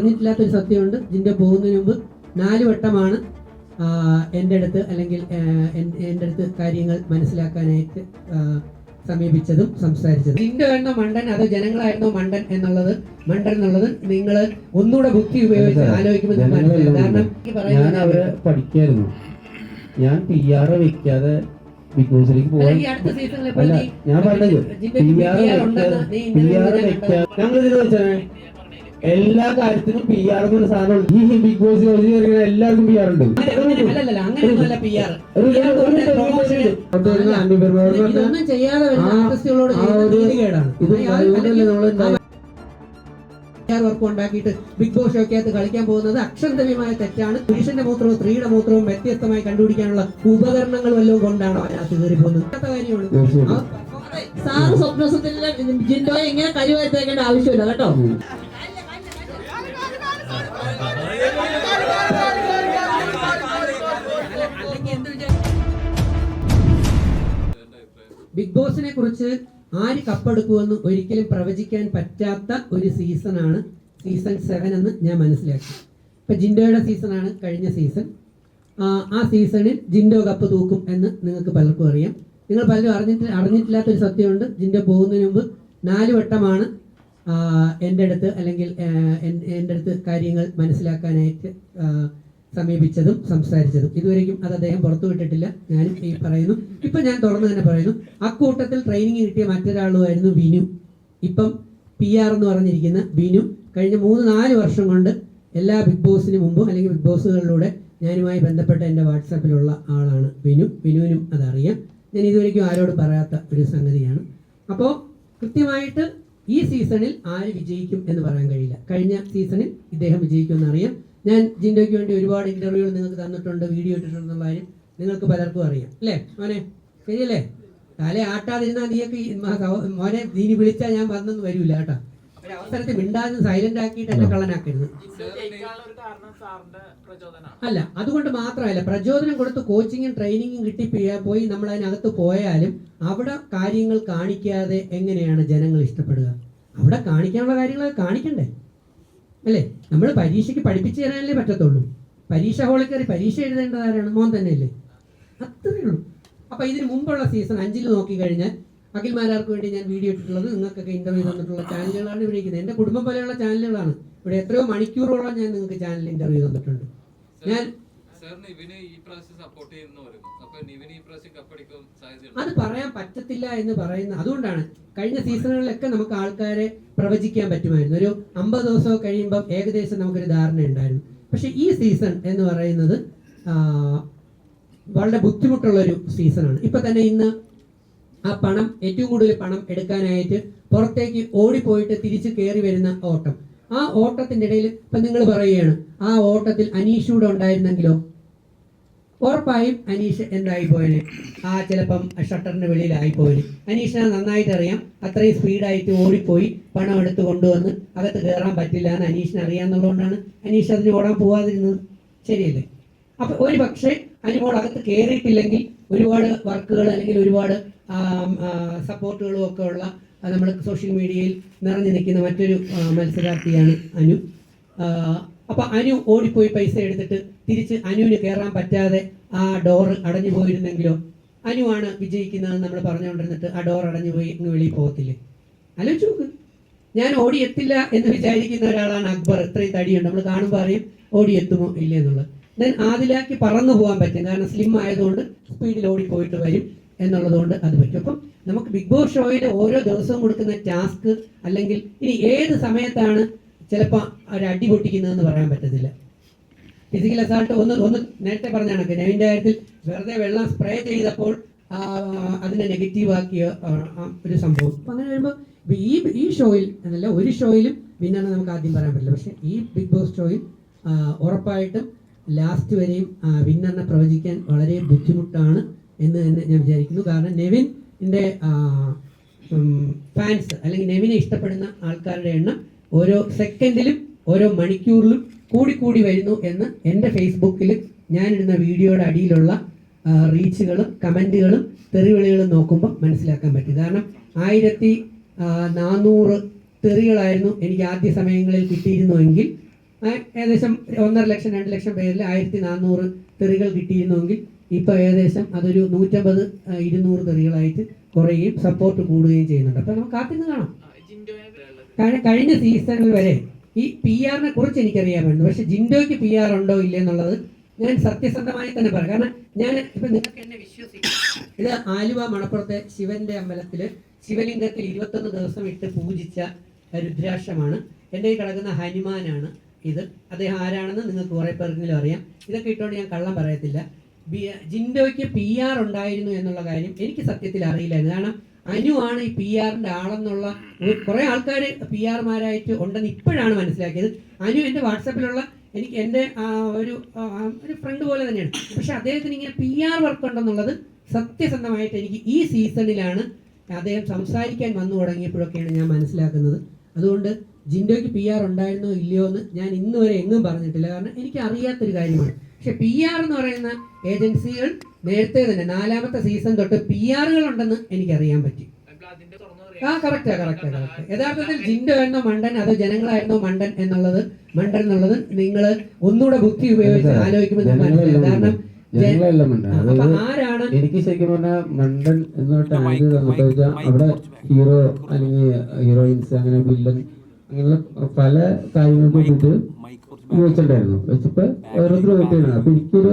അറിഞ്ഞിട്ടില്ലാത്തൊരു സത്യമുണ്ട്. ജിന്റെ പോകുന്നതിന് മുമ്പ് നാല് വട്ടമാണ് എന്റെ അടുത്ത് അല്ലെങ്കിൽ എന്റെ അടുത്ത് കാര്യങ്ങൾ മനസ്സിലാക്കാനായിട്ട് സമീപിച്ചതും സംസാരിച്ചതും. നിന്റെ വേണ്ട മണ്ടൻ അത് ജനങ്ങളായിരുന്നു മണ്ടൻ എന്നുള്ളത് മണ്ടൻ എന്നുള്ളത് നിങ്ങൾ ഒന്നുകൂടെ ബുദ്ധി ഉപയോഗിച്ച് ആലോചിക്കുമെന്ന് കാരണം ഞാൻ അവരെ പഠിക്കായിരുന്നു. ഞാൻ പി ആർ വെക്കാതെ ബിഗ് ബോസിലേക്ക് പോകാൻ അല്ല ഞാൻ പറഞ്ഞത് പി ആർ ഞങ്ങൾ വെച്ചാൽ എല്ലാ കാര്യത്തിനും പി ആർ എന്നൊരു സാധനം ഈ ബിഗ് ബോസ് എല്ലാവർക്കും പി ആർ ഉണ്ട്. വർക്ക് ഉണ്ടാക്കിയിട്ട് ബിഗ് ബോസ് ഷോക്കകത്ത് കളിക്കാൻ പോകുന്നത് അക്ഷരതമ്യമായ തെറ്റാണ്. പുരുഷന്റെ മൂത്രവും സ്ത്രീയുടെ മൂത്രവും വ്യത്യസ്തമായി കണ്ടുപിടിക്കാനുള്ള ഉപകരണങ്ങൾ വല്ലതും കൊണ്ടാണ് അതിനകത്ത് കയറി പോകുന്നത്. കാര്യമാണ് സാറ് സ്വപ്നസത്തിലെ ജിൻഡോയെ ഇങ്ങനെ ആവശ്യമില്ല കേട്ടോ? ബിഗ് ബോസിനെ കുറിച്ച് ആര് കപ്പെടുക്കുമെന്ന് ഒരിക്കലും പ്രവചിക്കാൻ പറ്റാത്ത ഒരു സീസണാണ് സീസൺ സെവൻ എന്ന് ഞാൻ മനസ്സിലാക്കി. ഇപ്പൊ ജിൻഡോയുടെ സീസണാണ് കഴിഞ്ഞ സീസൺ. ആ, സീസണിൽ ജിൻഡോ കപ്പ് തൂക്കും എന്ന് നിങ്ങൾക്ക് പലർക്കും അറിയാം. നിങ്ങൾ പലരും അറിഞ്ഞിട്ട് അറിഞ്ഞിട്ടില്ലാത്തൊരു സത്യമുണ്ട്. ജിൻഡോ പോകുന്നതിന് മുമ്പ് നാല് വട്ടമാണ് എന്റെ അടുത്ത് അല്ലെങ്കിൽ എന്റെ അടുത്ത് കാര്യങ്ങൾ മനസ്സിലാക്കാനായിട്ട് സമീപിച്ചതും സംസാരിച്ചതും. ഇതുവരെയും അത് അദ്ദേഹം പുറത്തു വിട്ടിട്ടില്ല. ഞാനും ഈ പറയുന്നു. ഇപ്പൊ ഞാൻ തുറന്നു തന്നെ പറയുന്നു. അക്കൂട്ടത്തിൽ ട്രെയിനിങ് കിട്ടിയ മറ്റൊരാളുമായിരുന്നു വിനു. ഇപ്പം പി ആർ എന്ന് പറഞ്ഞിരിക്കുന്ന വിനു. കഴിഞ്ഞ മൂന്ന് നാല് വർഷം കൊണ്ട് എല്ലാ ബിഗ് ബോസിന് മുമ്പും അല്ലെങ്കിൽ ബിഗ് ബോസുകളിലൂടെ ഞാനുമായി ബന്ധപ്പെട്ട എന്റെ വാട്സാപ്പിലുള്ള ആളാണ് വിനു. വിനുവിനും അതറിയാം. ഞാൻ ഇതുവരെയ്ക്കും ആരോട് പറയാത്ത ഒരു സംഗതിയാണ്. അപ്പോൾ കൃത്യമായിട്ട് ഈ സീസണിൽ ആര് വിജയിക്കും എന്ന് പറയാൻ കഴിയില്ല. കഴിഞ്ഞ സീസണിൽ ഇദ്ദേഹം വിജയിക്കുമെന്ന് അറിയാം. ഞാൻ ജിൻഡോയ്ക്ക് വേണ്ടി ഒരുപാട് ഇന്റർവ്യൂകൾ നിങ്ങൾക്ക് തന്നിട്ടുണ്ട് വീഡിയോ ഇട്ടിട്ടുണ്ടെന്നുള്ള കാര്യം നിങ്ങൾക്ക് പലർക്കും അറിയാം. അല്ലേ? മോനെ ശരിയല്ലേ? തലേ ആട്ടാതിരുന്നാൽ നീയൊക്കെ മോനെ നീ വിളിച്ചാൽ ഞാൻ വന്നെന്ന് വരില്ല കേട്ടോ. അവസരത്തെ മിണ്ടാതെ സൈലന്റ് ആക്കിയിട്ട് എന്നെ കള്ളനാക്കരുത്. അല്ല അതുകൊണ്ട് മാത്രമല്ല പ്രചോദനം കൊടുത്ത് കോച്ചിങ്ങും ട്രെയിനിങ്ങും കിട്ടി പോയി നമ്മൾ അതിനകത്ത് പോയാലും അവിടെ കാര്യങ്ങൾ കാണിക്കാതെ എങ്ങനെയാണ് ജനങ്ങൾ ഇഷ്ടപ്പെടുക? അവിടെ കാണിക്കാനുള്ള കാര്യങ്ങൾ കാണിക്കണ്ടേ? അല്ലേ? നമ്മൾ പരീക്ഷയ്ക്ക് പഠിപ്പിച്ചു തരാനല്ലേ പറ്റത്തുള്ളൂ. പരീക്ഷ ഹോളിൽ കയറി പരീക്ഷ എഴുതേണ്ടത് ആരാണ്? മോൻ തന്നെയല്ലേ? അത്രയേ ഉള്ളൂ. അപ്പോൾ ഇതിന് മുമ്പുള്ള സീസൺ അഞ്ചിൽ നോക്കി നോക്കിക്കഴിഞ്ഞാൽ അഖിൽമാരാർക്ക് വേണ്ടി ഞാൻ വീഡിയോ ഇട്ടിട്ടുള്ളത് നിങ്ങൾക്കൊക്കെ ഇന്റർവ്യൂ തന്നിട്ടുള്ള ചാനലുകളാണ് ഇവിടെ ഇരിക്കുന്നത്. എന്റെ കുടുംബം പോലെയുള്ള ചാനലുകളാണ് ഇവിടെ എത്രയോ മണിക്കൂറോളം ഞാൻ നിങ്ങൾക്ക് ചാനലിൽ ഇന്റർവ്യൂ തന്നിട്ടുണ്ട്. ഞാൻ അത് പറയാൻ പറ്റത്തില്ല എന്ന് പറയുന്ന അതുകൊണ്ടാണ് കഴിഞ്ഞ സീസണുകളിലൊക്കെ നമുക്ക് ആൾക്കാരെ പ്രവചിക്കാൻ പറ്റുമായിരുന്നു. ഒരു അമ്പത് ദിവസം കഴിയുമ്പോൾ ഏകദേശം നമുക്കൊരു ധാരണ ഉണ്ടായിരുന്നു. പക്ഷെ ഈ സീസൺ എന്ന് പറയുന്നത് വളരെ ബുദ്ധിമുട്ടുള്ള ഒരു സീസണാണ് ഇപ്പൊ തന്നെ ഇന്ന് ആ പണം ഏറ്റവും കൂടുതൽ പണം എടുക്കാനായിട്ട് പുറത്തേക്ക് ഓടിപ്പോയിട്ട് തിരിച്ച് കയറി വരുന്ന ഓട്ടം. ആ ഓട്ടത്തിന്റെ ഇടയിൽ ഇപ്പൊ നിങ്ങൾ പറയുകയാണ് ആ ഓട്ടത്തിൽ അനീഷൂടെ ഉണ്ടായിരുന്നെങ്കിലോ? ഉറപ്പായും അനീഷ് എന്തായി പോയന് ആ ചിലപ്പം ഷട്ടറിന് വെളിയിലായി പോയന് അനീഷിനെ നന്നായിട്ട് അറിയാം അത്രയും സ്പീഡായിട്ട് ഓടിപ്പോയി പണം എടുത്ത് കൊണ്ടുവന്ന് അകത്ത് കയറാൻ പറ്റില്ല എന്ന് അനീഷിന് അറിയാന്നുള്ളതുകൊണ്ടാണ് അനീഷ് അതിന് ഓടാൻ പോവാതിരുന്നത്. ശരിയല്ലേ? അപ്പൊ ഒരു പക്ഷേ അനുമോൾ അകത്ത് കയറിയിട്ടില്ലെങ്കിൽ ഒരുപാട് വർക്കുകൾ അല്ലെങ്കിൽ ഒരുപാട് സപ്പോർട്ടുകളും ഒക്കെ ഉള്ള നമ്മൾ സോഷ്യൽ മീഡിയയിൽ നിറഞ്ഞു നിൽക്കുന്ന മറ്റൊരു മത്സരാർത്ഥിയാണ് അനു. ആ, അപ്പൊ അനു ഓടിപ്പോയി പൈസ എടുത്തിട്ട് തിരിച്ച് അനുവിന് കയറാൻ പറ്റാതെ ആ ഡോർ അടഞ്ഞു പോയിരുന്നെങ്കിലോ? അനുവാണ് വിജയിക്കുന്നത് നമ്മൾ പറഞ്ഞുകൊണ്ടിരുന്നിട്ട് ആ ഡോർ അടഞ്ഞു പോയി ഇങ്ങ് വെളിയിൽ പോകത്തില്ലേ? ആലോചിച്ച് നോക്ക്. ഞാൻ ഓടിയെത്തില്ല എന്ന് വിചാരിക്കുന്ന ഒരാളാണ് അക്ബർ. ഇത്രയും തടിയുണ്ട്. നമ്മൾ കാണുമ്പോൾ അറിയും ഓടിയെത്തുമോ ഇല്ല എന്നുള്ളത്. ദെൻ ആദിലാക്കി പറന്നു പോകാൻ പറ്റും. കാരണം സ്ലിം ആയതുകൊണ്ട് സ്പീഡിൽ ഓടിപ്പോയിട്ട് വരും എന്നുള്ളതുകൊണ്ട് അത് പറ്റും. അപ്പം നമുക്ക് ബിഗ് ബോസ് ഷോയിൽ ഓരോ ദിവസവും കൊടുക്കുന്ന ടാസ്ക് അല്ലെങ്കിൽ ഇനി ഏത് സമയത്താണ് ചിലപ്പോൾ ഒരു അടി പൊട്ടിക്കുന്നതെന്ന് പറയാൻ പറ്റത്തില്ല. ഫിസിക്കൽ അസാൾട്ട് ഒന്ന് ഒന്ന് നേരത്തെ പറഞ്ഞ കണക്ക്. നെവിന്റെ കാര്യത്തിൽ വെറുതെ വെള്ളം സ്പ്രേ ചെയ്തപ്പോൾ അതിനെ നെഗറ്റീവ് ആക്കിയ ഒരു സംഭവം. അപ്പം അങ്ങനെ വരുമ്പോൾ ഈ ഈ ഷോയിൽ എന്നല്ല ഒരു ഷോയിലും വിന്നറിനെ നമുക്ക് ആദ്യം പറയാൻ പറ്റില്ല. പക്ഷേ ഈ ബിഗ് ബോസ് ഷോയിൽ ഉറപ്പായിട്ടും ലാസ്റ്റ് വരെയും വിന്നറിനെ പ്രവചിക്കാൻ വളരെ ബുദ്ധിമുട്ടാണ് എന്ന് തന്നെ ഞാൻ വിചാരിക്കുന്നു. കാരണം നെവിന്റെ ഫാൻസ് അല്ലെങ്കിൽ നെവിനെ ഇഷ്ടപ്പെടുന്ന ആൾക്കാരുടെ എണ്ണം ഓരോ സെക്കൻഡിലും ഓരോ മണിക്കൂറിലും കൂടിക്കൂടി വരുന്നു എന്ന് എന്റെ ഫേസ്ബുക്കിൽ ഞാനിടുന്ന വീഡിയോയുടെ അടിയിലുള്ള റീച്ചുകളും കമന്റുകളും തെറിവിളികളും നോക്കുമ്പോൾ മനസ്സിലാക്കാൻ പറ്റും. കാരണം ആയിരത്തി നാനൂറ് തെറികളായിരുന്നു എനിക്ക് ആദ്യ സമയങ്ങളിൽ കിട്ടിയിരുന്നുവെങ്കിൽ ഏകദേശം ഒന്നര ലക്ഷം രണ്ട് ലക്ഷം പേരിൽ ആയിരത്തി നാനൂറ് തെറികൾ കിട്ടിയിരുന്നുവെങ്കിൽ ഇപ്പോൾ ഏകദേശം അതൊരു നൂറ്റമ്പത് ഇരുന്നൂറ് തെറികളായിട്ട് കുറയുകയും സപ്പോർട്ട് കൂടുകയും ചെയ്യുന്നുണ്ട്. അപ്പോൾ നമുക്ക് കാത്തിരുന്ന് കാണാം. കാരണം കഴിഞ്ഞ സീസണിൽ വരെ ഈ പി ആറിനെ കുറിച്ച് എനിക്കറിയാമായിരുന്നു. പക്ഷെ ജിൻഡോയ്ക്ക് പി ആർ ഉണ്ടോ ഇല്ല എന്നുള്ളത് ഞാൻ സത്യസന്ധമായി തന്നെ പറയാം. കാരണം ഞാൻ ഇപ്പൊ നിങ്ങൾക്ക് എന്നെ വിശ്വസിക്കും. ഇത് ആലുവ മണപ്പുറത്തെ ശിവന്റെ അമ്പലത്തിൽ ശിവലിംഗത്തിൽ ഇരുപത്തൊന്ന് ദിവസം ഇട്ട് പൂജിച്ച രുദ്രാക്ഷമാണ്. എന്റെ ഈ കിടക്കുന്ന ഹനുമാനാണ് ഇത്. അദ്ദേഹം ആരാണെന്ന് നിങ്ങൾക്ക് കുറെ പേർക്കെങ്കിലും അറിയാം. ഇതൊക്കെ ഇട്ടുകൊണ്ട് ഞാൻ കള്ളം പറയത്തില്ല. ജിൻഡോയ്ക്ക് പി ആർ ഉണ്ടായിരുന്നു എന്നുള്ള കാര്യം എനിക്ക് സത്യത്തിൽ അറിയില്ലായിരുന്നു. കാരണം അനു ആണ് ഈ പി ആറിന്റെ ആളെന്നുള്ള കുറേ ആൾക്കാർ പി ആർമാരായിട്ട് ഉണ്ടെന്ന് ഇപ്പോഴാണ് മനസ്സിലാക്കിയത്. അനു എന്റെ വാട്സപ്പിലുള്ള എനിക്ക് എന്റെ ഒരു ഒരു ഫ്രണ്ട് പോലെ തന്നെയാണ്. പക്ഷെ അദ്ദേഹത്തിന് ഇങ്ങനെ പി ആർ വർക്ക് ഉണ്ടെന്നുള്ളത് സത്യസന്ധമായിട്ട് എനിക്ക് ഈ സീസണിലാണ് അദ്ദേഹം സംസാരിക്കാൻ വന്നു തുടങ്ങിയപ്പോഴൊക്കെയാണ് ഞാൻ മനസ്സിലാക്കുന്നത്. അതുകൊണ്ട് ജിൻഡോയ്ക്ക് പി ആർ ഉണ്ടായിരുന്നോ ഇല്ലയോ എന്ന് ഞാൻ ഇന്നുവരെ എങ്ങും പറഞ്ഞിട്ടില്ല. കാരണം എനിക്ക് അറിയാത്തൊരു കാര്യമാണ്. പക്ഷെ പി ആർ എന്ന് പറയുന്ന ഏജൻസികൾ നേരത്തെ തന്നെ നാലാമത്തെ സീസൺ തൊട്ട് പി ആറുകൾ ഉണ്ടെന്ന് എനിക്കറിയാൻ പറ്റി. ആ കറക്റ്റാ കറക്റ്റാ കറക്റ്റ്. യഥാർത്ഥത്തിൽ ജിൻഡോ എന്ന മണ്ടൻ അതോ ജനങ്ങളായിരുന്നോ മണ്ടൻ എന്നുള്ളത് മണ്ടൻ എന്നുള്ളത് നിങ്ങൾ ഒന്നുകൂടെ ബുദ്ധി ഉപയോഗിച്ച് ആലോചിക്കുമ്പോൾ നിങ്ങൾക്ക് കാരണം ആരാണ്? എനിക്ക് ശരിക്കും പറഞ്ഞാൽ മണ്ടൻ എന്നിട്ട് ടാഗ് തന്നിട്ട് വെച്ചാൽ അവിടെ ഹീറോ അല്ലെങ്കിൽ ഹീറോയിൻസ് അങ്ങനെ വില്ലൻ അങ്ങനെയുള്ള പല കാര്യങ്ങൾക്ക് വെച്ചിട്ടുണ്ടായിരുന്നു വെച്ചപ്പോ ഓരോരുത്തർ ചെയ്യണം അപ്പൊ എനിക്കൊരു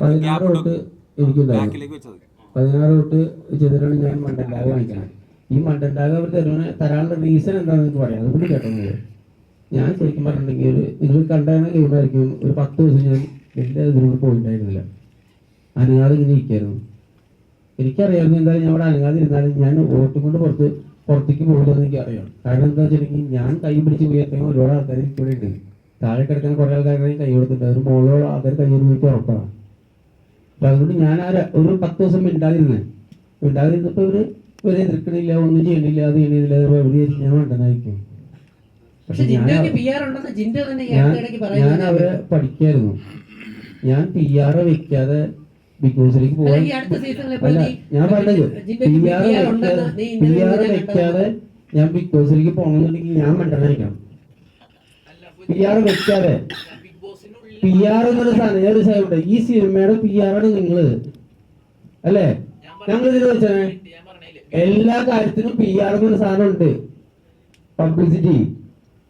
പതിനാറ് തൊട്ട് എനിക്കുണ്ടായിരുന്നു പതിനാറ് തൊട്ട് ചെയ്തിട്ടാണ് ഞാൻ മണ്ടൻ ടാഗ് വാങ്ങിക്കണം ഈ മണ്ടൻ അവർ തരുന്ന തരാനുള്ള റീസൺ എന്താണെന്ന് എനിക്ക് പറയാം. അതുകൊണ്ട് കേട്ടോ ഞാൻ ശരിക്കും പറഞ്ഞിട്ടുണ്ടെങ്കിൽ നിങ്ങൾ കണ്ടാണ് ഗെയിമായിരിക്കും ഒരു പത്ത് ദിവസം ഞാൻ എന്റെ ഇതിനോട് പോയിട്ടുണ്ടായിരുന്നില്ല അനങ്ങാതെ ഇങ്ങനെ ഇരിക്കായിരുന്നു. എനിക്കറിയാമായിരുന്നു എന്തായാലും ഞാൻ അവിടെ അനങ്ങാതിരുന്നാലും ഞാൻ വോട്ടും കൊണ്ട് പുറത്ത് പുറത്തേക്ക് പോകില്ലെന്ന് എനിക്ക് അറിയാം കാരണം എന്താ വെച്ചിട്ടുണ്ടെങ്കിൽ ഞാൻ കൈ പിടിച്ച് പോയത്തേക്കും ഒരുപാട് ആൾക്കാർ ഇവിടെ ഉണ്ട് താഴെ കിടക്കുന്ന കുറേ ആൾക്കാരെ കൈ കൊടുത്തിട്ടുണ്ട്. ഒരു മുകളിലുള്ള ആൾക്കാർ കൈ കൊടുത്തിട്ട് ഉറപ്പാണ്. അപ്പൊ അതുകൊണ്ട് ഞാൻ ആ ഒരു പത്ത് ദിവസം മിണ്ടാതിരുന്നേ. മിണ്ടാതിരുന്നപ്പോ ഇവർ ഇവരെ എതിർക്കണില്ല ഒന്നും ചെയ്യണില്ല അത് ചെയ്യണില്ല എവിടെ ഞാൻ വേണ്ടതായിരിക്കും പക്ഷെ ഞാൻ അവരെ പഠിക്കായിരുന്നു. ഞാൻ പി ആർ വെക്കാതെ ബിഗ് ബോസിലേക്ക് പോകാൻ അല്ല ഞാൻ പറഞ്ഞത് പി ആർ പി ആർ വെക്കാതെ ഞാൻ ബിഗ് ബോസിലേക്ക് പോകണമെന്നുണ്ടെങ്കിൽ ഞാൻ മണ്ടനായിരിക്കണം പി ആർ വെക്കാതെ പി ആർ എന്നൊരു സാധനം ഏത് ഒരു സാധനം ഈ സിനിമയുടെ പി ആർ ആണ് നിങ്ങൾ. അല്ലേ? ഞങ്ങൾ ഇതിന് വെച്ചേ എല്ലാ കാര്യത്തിനും പി ആർ എന്നൊരു സാധനം ഉണ്ട്. പബ്ലിസിറ്റി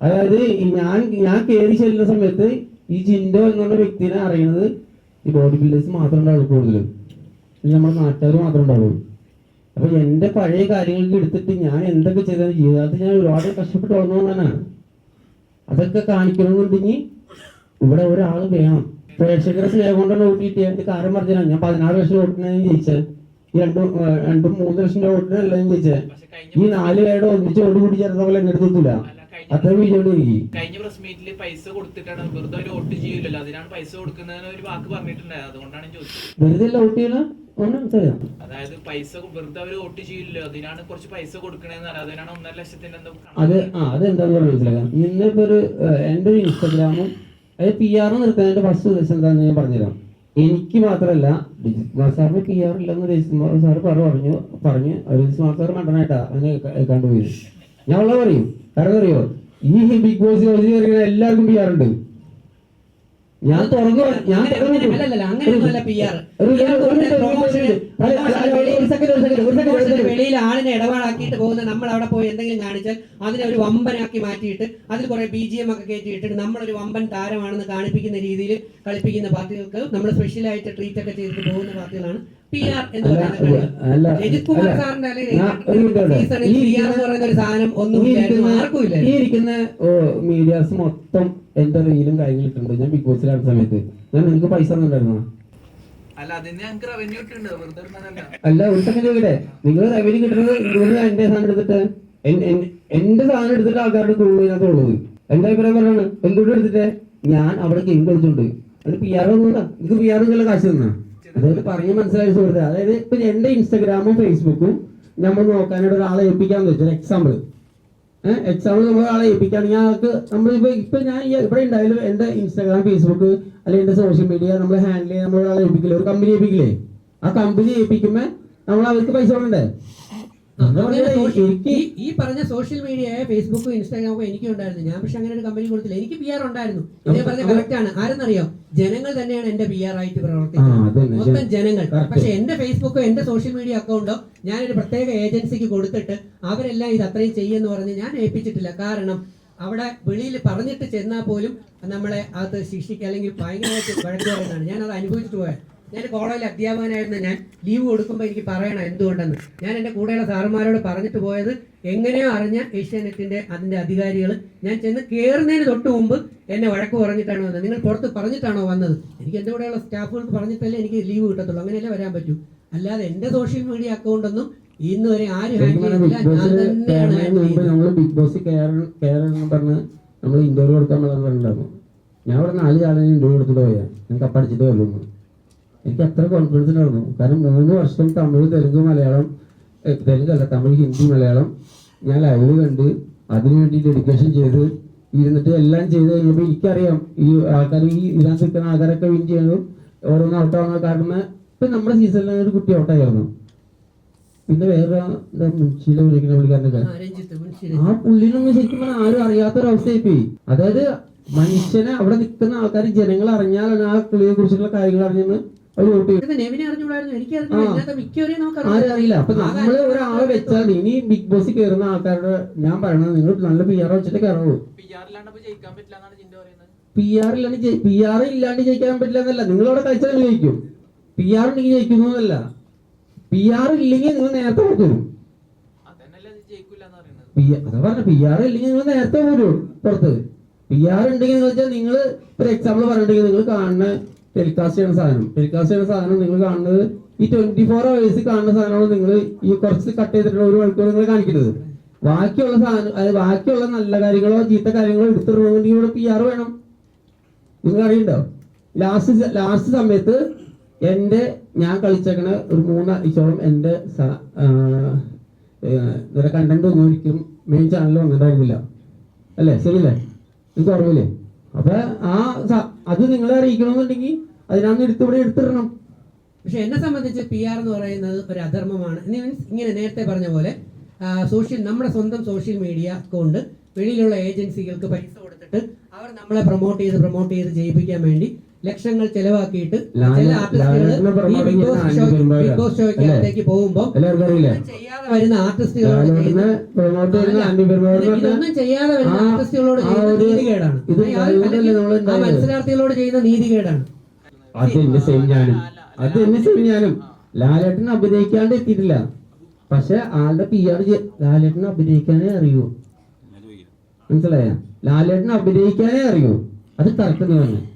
അതായത് ഞാൻ ഞാൻ കയറി ചെല്ലുന്ന സമയത്ത് ഈ ജിൻഡോ എന്നുള്ള വ്യക്തിനെ അറിയുന്നത് ഈ ബോഡി ബിൽഡേഴ്സ് മാത്രം ഉണ്ടാവും കൂടുതലും. നമ്മുടെ നാട്ടുകാർ മാത്രം ഉണ്ടാവുള്ളൂ. അപ്പൊ എന്റെ പഴയ കാര്യങ്ങൾക്ക് എടുത്തിട്ട് ഞാൻ എന്തൊക്കെ ചെയ്തത് ജീവിതത്തിൽ ഞാൻ ഒരുപാട് കഷ്ടപ്പെട്ട് വളർന്നതാണ് അതൊക്കെ കാണിക്കണമെന്നുണ്ടെങ്കിൽ ഇവിടെ ഒരാൾ വേണം. പ്രേക്ഷകരെ സ്നേഹം കൊണ്ടുള്ള വോട്ട് എന്റെ കാര്യം പറഞ്ഞാൽ ഞാൻ പതിനാറ് ലക്ഷം വോട്ടിനാണ് ജയിച്ചത് രണ്ടും രണ്ടും മൂന്ന് ലക്ഷം രൂപ വോട്ടിനല്ല ഞാൻ ജയിച്ചത് ഈ നാല് പേരുടെ ഒന്നിച്ച് വോട്ട് കൂടി ചേർന്ന പോലെ എന്നെ എടുത്തില്ല അത്ര വിജയോട് എനിക്ക്. കഴിഞ്ഞ പ്രസ് മീറ്റിൽ പൈസ കൊടുത്തിട്ടാണ് വെറുതെ ഒരു വോട്ട് ചെയ്യൂലല്ലോ. അതിനാണ് പൈസ കൊടുക്കുന്നതിന് ഒരു വാക്ക് പറഞ്ഞിട്ടുണ്ടായത്. അതുകൊണ്ടാണ് ഞാൻ ചോദിച്ചത്. വെറുതെ അല്ല വോട്ട് ചെയ്യണ? ഒന്ന് മനസ്സിലായോ അതായത് പൈസ വെറുതെ അവർ വോട്ട് ചെയ്യില്ലല്ലോ അതിനാണ് കുറച്ച് പൈസ കൊടുക്കണേന്ന് അതിനാണ് ഒന്നര ലക്ഷത്തിന്റെ അത് ആ അതെന്താന്ന് മനസ്സിലാക്കാം. ഇന്നിപ്പോ ഒരു ഏഹ്, ഒരു ഇൻസ്റ്റഗ്രാമും അതായത് പി ആർ നിർത്തുന്നതിന്റെ ഫസ്റ്റ് ഉദ്ദേശം എന്താണെന്ന് ഞാൻ പറഞ്ഞുതരാം. എനിക്ക് മാത്രമല്ല രജിത് കുമാർ സാറിന് പി ആർ ഇല്ലെന്ന് രജിത് കുമാർ സാർ പറഞ്ഞു പറഞ്ഞ് രജിത് കുമാർ സാർ മണ്ടനായിട്ടാ അങ്ങനെ കണ്ടുപോയി ഞാൻ ഉള്ളത് പറയും. കാരണം അറിയോ ഈ ബിഗ് ബോസ് എല്ലാവർക്കും പി ആർ ഉണ്ട്. ഞാൻ തുറന്നു ഞാൻ. വെളിയിൽ ആളിനെ ഇടപാടാക്കിയിട്ട് പോകുന്ന നമ്മൾ അവിടെ പോയി എന്തെങ്കിലും കാണിച്ചാൽ അതിനെ ഒരു വമ്പനാക്കി മാറ്റിയിട്ട് അതിൽ കുറെ ബി ജി എം ഒക്കെ കയറ്റി ഇട്ടിട്ട് നമ്മളൊരു വമ്പൻ താരമാണെന്ന് കാണിപ്പിക്കുന്ന രീതിയിൽ കളിപ്പിക്കുന്ന പാർട്ടികൾക്ക് നമ്മൾ സ്പെഷ്യലായിട്ട് ട്രീറ്റ് ഒക്കെ ചെയ്തിട്ട് പോകുന്ന പാർട്ടികളാണ് ഈ ഇരിക്കുന്ന- ഈ ഇരിക്കുന്ന മീഡിയാസ് മൊത്തം എന്റെ റീലും കാര്യങ്ങളും ഇട്ടുണ്ട് ഞാൻ ബിഗ് ബോസിലാണ് സമയത്ത്. ഞാൻ നിങ്ങൾക്ക് പൈസ ഒന്നും അല്ല അതിന് ഞങ്ങൾക്ക് റവന്യൂ കിട്ടുന്നുണ്ട് വെറുതെ ഇരുന്നതല്ല. അല്ല. ഒരു സെക്കൻഡ് ഇവിടെ. നിങ്ങൾ റവന്യൂ കിട്ടുന്നത് എന്റെ സാധനം എടുത്തിട്ട് എന്റെ സാധനം എടുത്തിട്ട് ആൾക്കാരുടെ കൂടുതൽ ഇതിനകത്ത് ഉള്ളത് എന്റെ അഭിപ്രായം പറയാണ് എന്തുകൊണ്ട് എടുത്തിട്ട്? ഞാൻ അവിടെ ഗെയിം കളിച്ചോണ്ട്. അത് പി ആർ ഒന്നും എനിക്ക് പി ആർ ഒന്നും കാശ് തന്നാ. അതായത് പറഞ്ഞ് മനസ്സിലായ സുഹൃത്തെ അതായത് ഇപ്പൊ എന്റെ ഇൻസ്റ്റാഗ്രാമും ഫേസ്ബുക്കും നമ്മൾ നോക്കാനായിട്ട് ഒരാളെ ഏൽപ്പിക്കാന്ന് വെച്ചാൽ എക്സാമ്പിൾ എക്സാമ്പിൾ നമ്മൾ ആളെ ഏൽപ്പിക്കുകയാണെങ്കിൽ ആൾക്ക് നമ്മളിപ്പോ ഇപ്പൊ ഞാൻ ഇവിടെ ഉണ്ടായാലും എന്റെ ഇൻസ്റ്റാഗ്രാം ഫേസ്ബുക്ക് അല്ലെങ്കിൽ എന്റെ സോഷ്യൽ മീഡിയ നമ്മൾ ഹാൻഡിൽ ചെയ്യാൻ നമ്മൾ ആളെ ഏൽപ്പിക്കില്ലേ? ഒരു കമ്പനി ഏൽപ്പിക്കില്ലേ? ആ കമ്പനി ഏൽപ്പിക്കുമ്പോ നമ്മൾ അവർക്ക് പൈസ കൊടുക്കണ്ടേ? ഈ പറഞ്ഞ സോഷ്യൽ മീഡിയയായ ഫേസ്ബുക്കും ഇൻസ്റ്റാഗ്രാമും എനിക്കും ഉണ്ടായിരുന്നു. ഞാൻ പക്ഷെ അങ്ങനെ ഒരു കമ്പനി കൊടുത്തില്ല. എനിക്ക് പി ആർ ഉണ്ടായിരുന്നു. ഇതേ പറഞ്ഞ കറക്റ്റ് ആണ്. ആരെന്നറിയോ? ജനങ്ങൾ തന്നെയാണ് എന്റെ പി ആർ ആയിട്ട് പ്രവർത്തിക്കുന്നത്. മൊത്തം ജനങ്ങൾ. പക്ഷെ എന്റെ ഫേസ്ബുക്കോ എന്റെ സോഷ്യൽ മീഡിയ അക്കൗണ്ടോ ഞാനൊരു പ്രത്യേക ഏജൻസിക്ക് കൊടുത്തിട്ട് അവരെല്ലാം ഇത് അത്രയും ചെയ്യുമെന്ന് പറഞ്ഞ് ഞാൻ ഏൽപ്പിച്ചിട്ടില്ല. കാരണം അവിടെ വെളിയിൽ പറഞ്ഞിട്ട് ചെന്നാൽ പോലും നമ്മളെ അത് ശിക്ഷിക്കുക അല്ലെങ്കിൽ ഭയങ്കരമായിട്ട് വഴക്ക് പറയുന്നതാണ്. ഞാൻ അത് അനുഭവിച്ചിട്ട് പോയത്. ഞാൻ കോളേജിൽ അധ്യാപകനായിരുന്ന ഞാൻ ലീവ് കൊടുക്കുമ്പോൾ എനിക്ക് പറയണം എന്തുകൊണ്ടെന്ന്. ഞാൻ എന്റെ കൂടെയുള്ള സാറുമാരോട് പറഞ്ഞിട്ട് പോയത് എങ്ങനെയോ അറിഞ്ഞ ഏഷ്യാനെറ്റിന്റെ അതിന്റെ അധികാരികൾ ഞാൻ ചെന്ന് കയറുന്നതിന് തൊട്ട് മുമ്പ് എന്നെ വഴക്ക് പറഞ്ഞിട്ടാണ് വന്നത്. നിങ്ങൾ പുറത്ത് പറഞ്ഞിട്ടാണോ വന്നത്? എനിക്ക് എന്റെ കൂടെയുള്ള സ്റ്റാഫുകൾക്ക് പറഞ്ഞിട്ടല്ലേ എനിക്ക് ലീവ് കിട്ടത്തുള്ളൂ. അങ്ങനെയല്ലേ വരാൻ പറ്റൂ? അല്ലാതെ എന്റെ സോഷ്യൽ മീഡിയ അക്കൗണ്ട് ഒന്നും ഇന്ന് വരെ ആരും ബിഗ് ബോസ് പറഞ്ഞ് നമ്മൾ ഇന്റർവ്യൂ കൊടുക്കാൻ പറഞ്ഞിട്ടുണ്ടായിരുന്നു ഞാൻ ഇവിടെ നാല് കാലം ഇന്റർവ്യൂ കൊടുത്തിട്ട് പോയാ ഞാൻ കപ്പടിച്ചിട്ട് വരുന്നു എനിക്ക് അത്ര കോൺഫിഡൻസ് ഉണ്ടായിരുന്നു കാരണം മൂന്ന് വർഷം തമിഴ് തെലുങ്ക് മലയാളം തെലുങ്കല്ല തെലുങ്ക് അല്ല തമിഴ് ഹിന്ദി മലയാളം ഞാൻ ലൈവ് കണ്ട് അതിനു വേണ്ടി ഡെഡിക്കേഷൻ ചെയ്ത് ഇരുന്നിട്ട് എല്ലാം ചെയ്ത് കഴിഞ്ഞപ്പോൾ എനിക്കറിയാം ഈ ആൾക്കാർ ഈ ഇതിനകത്ത് നിൽക്കുന്ന ആൾക്കാരൊക്കെ വിൻ ചെയ്യണം ഓരോന്ന് ഔട്ടാവുന്ന കാരണം ഇപ്പം നമ്മുടെ സീസണിൽ ഒരു കുട്ടി ഔട്ടായിരുന്നു പിന്നെ വേറെ മുൻഷീല വിളിക്കുന്ന പുള്ളിക്കാരന്റെ ആ, പുള്ളിനൊന്നും ശരിക്കും പറഞ്ഞാൽ ആരും അറിയാത്തൊരവസ്ഥയായി പോയി അതായത് മനുഷ്യനെ അവിടെ നിൽക്കുന്ന ആൾക്കാർ ജനങ്ങൾ അറിഞ്ഞാലാണ് ആ പുള്ളിയെ കുറിച്ചുള്ള കാര്യങ്ങൾ അറിഞ്ഞെന്ന് അറിയില്ല. അപ്പൊ നമ്മൾ ഒരാളെ വെച്ചാൽ ഇനി ബിഗ് ബോസ് കേറുന്ന ആൾക്കാരുടെ ഞാൻ പറയണത് നിങ്ങൾ നല്ല പി ആർ വെച്ചിട്ട് കയറുള്ളൂ പി ആർ ഇല്ലാണ്ട് പി ആർ ഇല്ലാണ്ട് ജയിക്കാൻ പറ്റില്ല എന്നല്ല. നിങ്ങൾ അവിടെ കഴിച്ചാൽ ജയിക്കും. പി ആർ ഉണ്ടെങ്കിൽ ജയിക്കുന്നു എന്നല്ല. പി ആർ ഇല്ലെങ്കിൽ നിങ്ങൾ നേരത്തെ പോകും വരും അതന്നല്ലേ എന്ന് പറയുന്നത്. പി അതാ പറഞ്ഞ. പി ആർ ഇല്ലെങ്കിൽ നിങ്ങൾ നേരത്തെ പോരും പുറത്ത്. പി ആർ ഉണ്ടെങ്കിൽ നിങ്ങൾ വെച്ചാൽ നിങ്ങൾ ഒരു എക്സാമ്പിൾ പറഞ്ഞിട്ടുണ്ടെങ്കിൽ നിങ്ങൾ കാണുന്ന ചെയ്യുന്ന സാധനം. ചെയ്യുന്ന സാധനം നിങ്ങൾ കാണുന്നത് ഈ ട്വന്റി ഫോർ അവേഴ്സ് കാണുന്ന സാധനമാണ് നിങ്ങൾ ഈ കുറച്ച് കട്ട് ചെയ്തിട്ടുള്ള ഒരു മണിക്കൂർ നിങ്ങൾ കാണിക്കുന്നത്. ബാക്കിയുള്ള സാധനം അതായത് ബാക്കിയുള്ള നല്ല കാര്യങ്ങളോ ചീത്ത കാര്യങ്ങളോ എടുത്തിട്ടുണ്ടെങ്കിൽ ഇവിടെ പി ആർ വേണം. നിങ്ങൾ അറിയണ്ടോ ലാസ്റ്റ് ലാസ്റ്റ് സമയത്ത് എന്റെ ഞാൻ കളിച്ചേക്കണ ഒരു മൂന്നാഴ്ചയോളം എന്റെ ഇവരെ കണ്ടന്റ് ഒന്നും ഒരിക്കലും മെയിൻ ചാനലിൽ വന്നിട്ടുണ്ടായിരുന്നില്ല. അല്ലേ? ശരിയല്ലേ? നിങ്ങൾക്ക് ഓർമ്മയില്ലേ അപ്പൊ ആ അത് നിങ്ങളെ അറിയിക്കണമെന്നുണ്ടെങ്കിൽ അതിനാന്ന് എടുത്ത് ഇവിടെ എടുത്തിടണം. പക്ഷെ എന്നെ സംബന്ധിച്ച് പി ആർ എന്ന് പറയുന്നത് ഒരു അധർമ്മമാണ്. മീൻസ് ഇങ്ങനെ നേരത്തെ പറഞ്ഞ പോലെ സോഷ്യൽ നമ്മുടെ സ്വന്തം സോഷ്യൽ മീഡിയ അക്കൗണ്ട് വെളിയിലുള്ള ഏജൻസികൾക്ക് പൈസ കൊടുത്തിട്ട് അവർ നമ്മളെ പ്രൊമോട്ട് ചെയ്ത് പ്രൊമോട്ട് ചെയ്ത് ജയിപ്പിക്കാൻ വേണ്ടി ലക്ഷങ്ങൾ ചെലവാക്കിയിട്ട് ചില ആർട്ടിസ്റ്റുകൾ പോകുമ്പോൾ എല്ലാവർക്കും അറിയില്ലേ ഇതൊന്നും ചെയ്യാതെ വരുന്ന ആർട്ടിസ്റ്റുകളോട് ഇതൊന്നും ചെയ്യാതെ വരുന്ന ആർട്ടിസ്റ്റുകളോട് ചെയ്യുന്ന നീതികേടാണ്. ഇത് ആ- നമ്മൾ മത്സരാർത്ഥികളോട് ചെയ്യുന്ന നീതികേടാണ്. അത് എന്നെ സെയിം ഞാനും. അത് എന്നെ സെയിം ഞാനും. ലാലേട്ടൻ അഭിനയിക്കാണ്ട് എത്തിയിട്ടില്ല. പക്ഷെ ആളുടെ പി ആർ ലാലേട്ടൻ അഭിനയിക്കാനേ അറിയൂ. മനസ്സിലായ? ലാലേട്ടൻ അഭിനയിക്കാനേ അറിയൂ. അത് തർക്കം പറഞ്ഞു